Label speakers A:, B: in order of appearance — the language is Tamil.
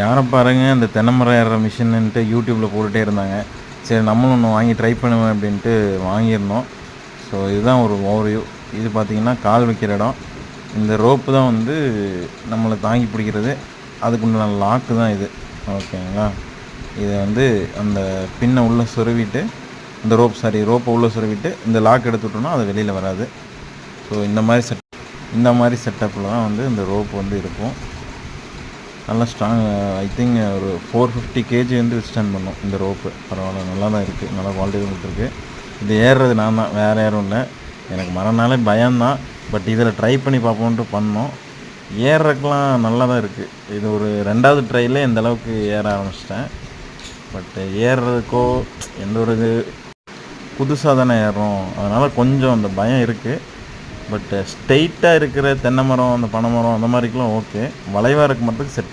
A: யாரை பாருங்க இந்த தென்னைமரம் ஏறுற மிஷின்னுட்டு யூடியூப்பில் போட்டுகிட்டே இருந்தாங்க. சரி நம்மளும் ஒன்று வாங்கி ட்ரை பண்ணுவேன் அப்படின்ட்டு வாங்கியிருந்தோம். ஸோ இதுதான் ஒரு ஓவர்வியூ இது பார்த்திங்கன்னா கால் வைக்கிற இடம். இந்த ரோப்பு தான் வந்து நம்மளை தாங்கி பிடிக்கிறது. அதுக்குண்டான லாக்கு தான் இது. ஓகேங்களா இதை வந்து அந்த பின்னை உள்ளே சொருவிட்டு இந்த ரோப் சாரி ரோப்பை உள்ளே சொருவிட்டு இந்த லாக் எடுத்து விட்டோம்னா அது வெளியில் வராது. ஸோ இந்த மாதிரி செட் இந்த மாதிரி செட்டப்பில் தான் வந்து இந்த ரோப் வந்து இருக்கும். நல்லா ஸ்ட்ராங் ஐ திங்க் ஒரு ஃபோர் ஃபிஃப்டி கேஜி வந்து ஸ்டாண்ட் பண்ணும் இந்த ரோப்பு பரவாயில்ல நல்லா தான் இருக்குது நல்லா குவாலிட்டி தான் கொடுத்துருக்கு. இது ஏறுறது நான் தான் வேறு யாரும் இல்லை. எனக்கு மரம்னாலே பயம்தான். பட் இதில் ட்ரை பண்ணி பார்ப்போன்ட்டு பண்ணோம். ஏறுறதுக்கெலாம் நல்லா தான் இருக்குது இது ஒரு ரெண்டாவது ட்ரையில் இந்த அளவுக்கு ஏற ஆரம்பிச்சிட்டேன். பட் ஏறுறதுக்கோ எந்த ஒரு இது புதுசாக தானே ஏறுறோம். அதனால் கொஞ்சம் அந்த பயம் இருக்குது பட் ஸ்ட்ரெயிட்டாக இருக்கிற தென்னை மரம் அந்த பனை மரம் அந்த மாதிரிக்கெலாம் ஓகே வளைவாக இருக்க மட்டும் செட்